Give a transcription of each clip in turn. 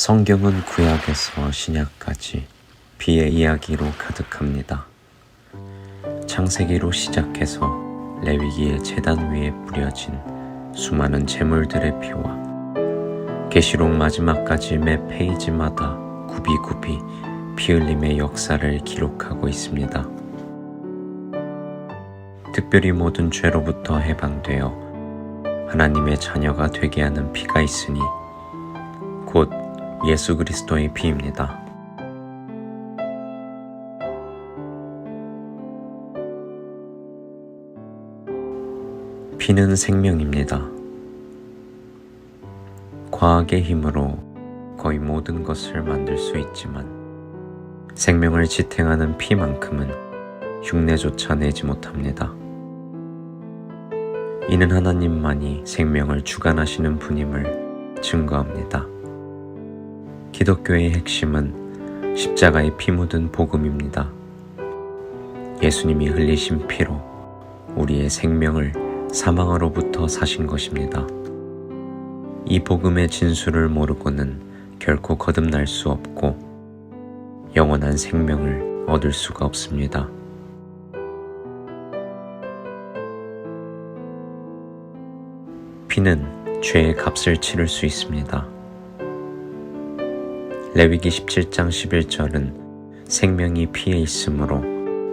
성경은 구약에서 신약까지 비의 이야기로 가득합니다. 창세기로 시작해서 레위기의 재단 위에 뿌려진 수많은 제물들의 피와 계시록 마지막까지 매 페이지마다 굽이굽이 피 흘림의 역사를 기록하고 있습니다. 특별히 모든 죄로부터 해방되어 하나님의 자녀가 되게 하는 피가 있으니 곧 예수 그리스도의 피입니다. 피는 생명입니다. 과학의 힘으로 거의 모든 것을 만들 수 있지만 생명을 지탱하는 피만큼은 흉내조차 내지 못합니다. 이는 하나님만이 생명을 주관하시는 분임을 증거합니다. 기독교의 핵심은 십자가의 피 묻은 복음입니다. 예수님이 흘리신 피로 우리의 생명을 사망으로부터 사신 것입니다. 이 복음의 진수를 모르고는 결코 거듭날 수 없고 영원한 생명을 얻을 수가 없습니다. 피는 죄의 값을 치를 수 있습니다. 레위기 17장 11절은 생명이 피에 있으므로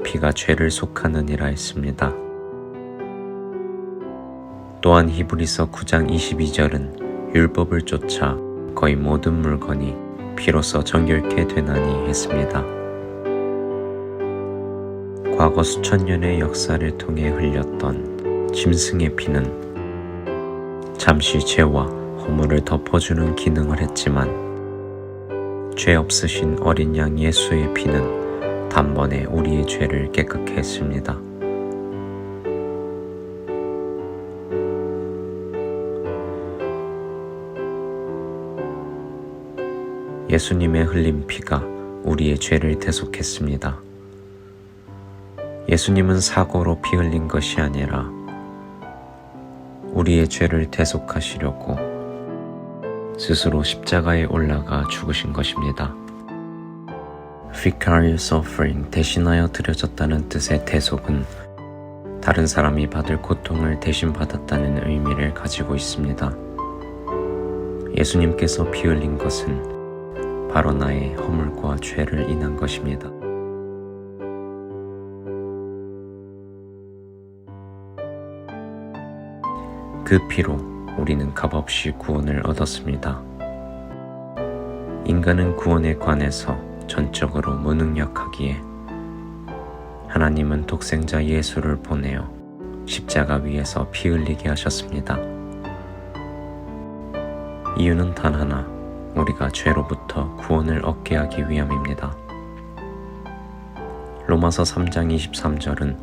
피가 죄를 속하느니라 했습니다. 또한 히브리서 9장 22절은 율법을 쫓아 거의 모든 물건이 피로써 정결케 되나니 했습니다. 과거 수천 년의 역사를 통해 흘렸던 짐승의 피는 잠시 죄와 허물을 덮어주는 기능을 했지만 죄 없으신 어린 양 예수의 피는 단번에 우리의 죄를 깨끗게 했습니다. 예수님의 흘린 피가 우리의 죄를 대속했습니다. 예수님은 사고로 피 흘린 것이 아니라 우리의 죄를 대속하시려고 스스로 십자가에 올라가 죽으신 것입니다. Vicarious Offering 대신하여 드려졌다는 뜻의 대속은 다른 사람이 받을 고통을 대신 받았다는 의미를 가지고 있습니다. 예수님께서 피 흘린 것은 바로 나의 허물과 죄를 인한 것입니다. 그 피로 우리는 값없이 구원을 얻었습니다. 인간은 구원에 관해서 전적으로 무능력하기에 하나님은 독생자 예수를 보내어 십자가 위에서 피 흘리게 하셨습니다. 이유는 단 하나, 우리가 죄로부터 구원을 얻게 하기 위함입니다. 로마서 3장 23절은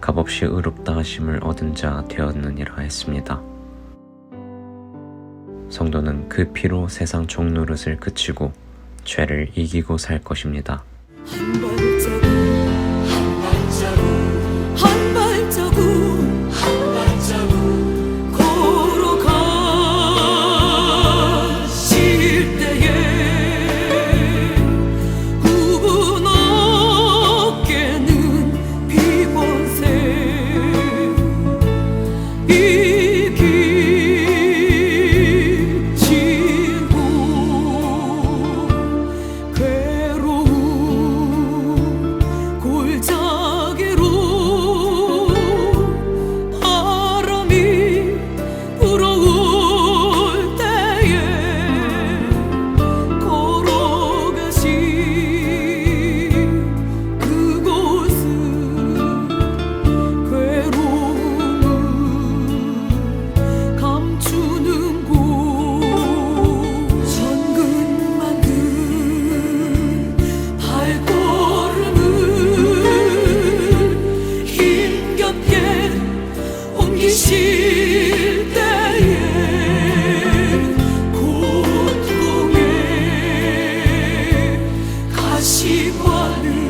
값없이 의롭다 하심을 얻은 자 되었느니라 했습니다. 성도는 그 피로 세상 종노릇을 그치고 죄를 이기고 살 것입니다. quoi lui